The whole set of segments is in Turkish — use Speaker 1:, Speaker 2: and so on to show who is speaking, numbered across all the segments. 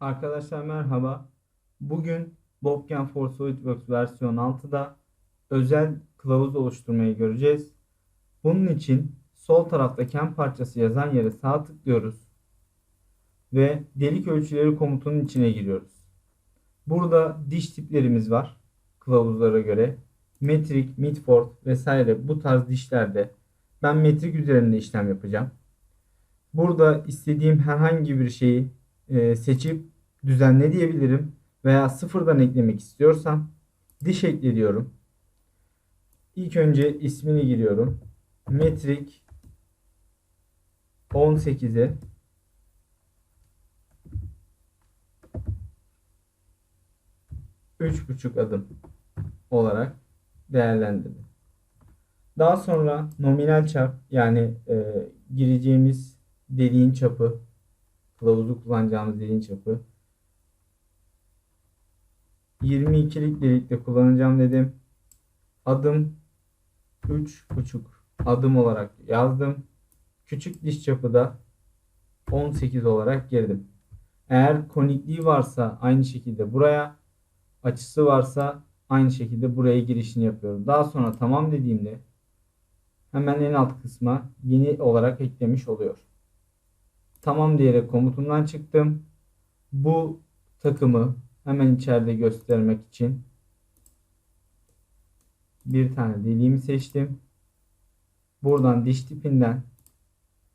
Speaker 1: Arkadaşlar merhaba. Bugün Bobken for SolidWorks versiyon 6'da özel kılavuz oluşturmayı göreceğiz. Bunun için sol tarafta ken parçası yazan yere sağ tıklıyoruz ve delik ölçüleri komutunun içine giriyoruz. Burada diş tiplerimiz var kılavuzlara göre. Metrik, Midford vesaire bu tarz dişlerde ben metrik üzerinde işlem yapacağım. Burada istediğim herhangi bir şeyi e, seçip düzenle diyebilirim veya sıfırdan eklemek istiyorsam diş ekle diyorum. İlk önce ismini giriyorum. Metrik 18'e üç buçuk adım olarak değerlendirdim. Daha sonra nominal çap yani e, gireceğimiz deliğin çapı kılavuzu kullanacağımız deliğin çapı 22'lik delikte kullanacağım dedim. Adım 3,5 adım olarak yazdım. Küçük diş çapı da 18 olarak girdim. Eğer konikliği varsa aynı şekilde buraya, açısı varsa aynı şekilde buraya girişini yapıyorum. Daha sonra tamam dediğimde hemen en alt kısma yeni olarak eklemiş oluyor. Tamam diyerek komutundan çıktım. Bu takımı hemen içeride göstermek için bir tane deliğimi seçtim. Buradan diş tipinden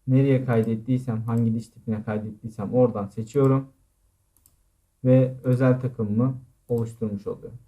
Speaker 1: nereye kaydettiysem hangi diş tipine kaydettiysem oradan seçiyorum ve özel takımımı oluşturmuş oluyorum.